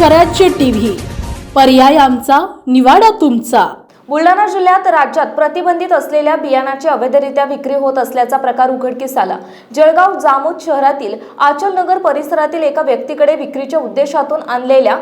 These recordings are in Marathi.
स्वराज्य टीव्ही. पर्याय आमचा निवाडा तुमचा. बुलढाणा जिल्ह्यात राज्यात प्रतिबंधित असलेल्या बियाणाची अवैधरित्या विक्री होत असल्याचा प्रकार उघडकीस आला. जळगाव जामोद शहरातील आचलनगर परिसरातील एका व्यक्तीकडे विक्रीच्या उद्देशातून आणलेल्या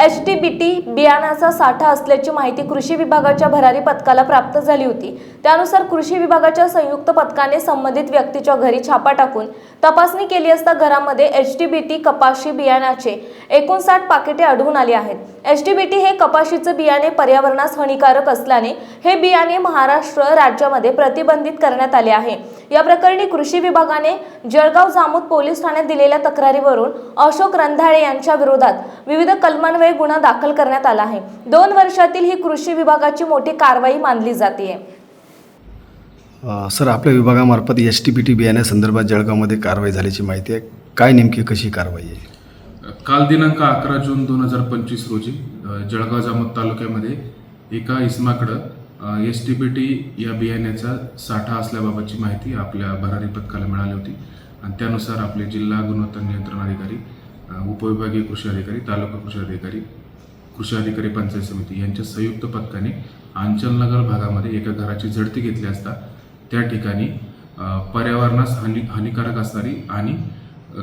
एच डी बी टी बियाणाचा साठा असल्याची माहिती कृषी विभागाच्या भरारी पथकाला प्राप्त झाली होती. त्यानुसार कृषी विभागाच्या संयुक्त पथकाने संबंधित व्यक्तीच्या घरी छापा टाकून तपासणी केली असता घरामध्ये एच डी बी टी कपाशी बियाण्याचे एकोणसाठ पाकिटे आढळून आली आहेत. एच डी बी टी हे कपाशीचं बियाणे पर्यावरणास हानिकारक असल्याने हे बियाणे महाराष्ट्र राज्यामध्ये प्रतिबंधित करण्यात आले आहे. या प्रकरणी कृषी विभागाने जळगाव जामोद पोलीस ठाण्यात दिलेल्या तक्रारीवरून अशोक रंधाळे यांच्या विरोधात विविध कलमान्वये गुन्हा दाखल करण्यात आला आहे. दोन वर्षातील ही कृषी विभागाची मोठी कारवाई मानली जाते. सर आपल्या विभागामार्फत एस टी बी टी बियाण्यासंदर्भात जळगावमध्ये कारवाई झाल्याची माहिती आहे. काय नेमकी कशी कारवाई आहे? काल दिनांक अकरा जून दोन हजार पंचवीस रोजी जळगाव जामोद तालुक्यामध्ये एका इसमाकडं एस टी बी टी या बियाण्याचा साठा असल्याबाबतची माहिती आपल्या भरारी पथकाला मिळाली होती. आणि त्यानुसार आपले जिल्हा गुणवत्ता नियंत्रण अधिकारी उपविभागीय कृषी अधिकारी तालुका कृषी अधिकारी कृषी अधिकारी पंचायत समिती यांच्या संयुक्त पथकाने आंचलनगर भागामध्ये एका घराची झडती घेतली असता त्या ठिकाणी पर्यावरणास हानी हानिकारक असणारी आणि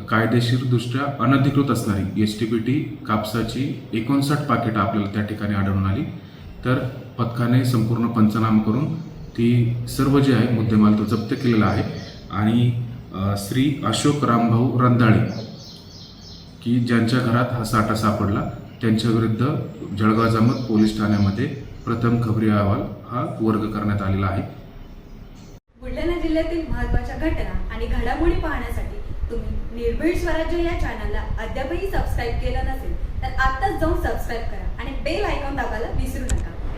कायदेशीरदृष्ट्या अनधिकृत असणारी एस टी पी टी कापसाची एकोणसाठ पाकिटं आपल्याला त्या ठिकाणी आढळून आली. तर पथकाने संपूर्ण पंचनामा करून ती सर्व जे आहे मुद्देमाल तो जप्त केलेला आहे. आणि श्री अशोक रामभाऊ रंधाळे की ज्यांच्या घरात हा साठा सापडला त्यांच्या विरुद्ध जळगाव जामत पोलीस ठाण्यामध्ये प्रथम खबरी अहवाल हा वर्ग करण्यात आलेला आहे. बुलढाणा जिल्ह्यातील महत्त्वाच्या घटना आणि घडामोडी पाहण्यासाठी तुम्ही निर्भीड स्वराज्य या चॅनलला अद्यापही सबस्क्राईब केलं नसेल तर आत्ताच जाऊन सबस्क्राईब करा आणि बेल आयकॉन दाबायला विसरू नका.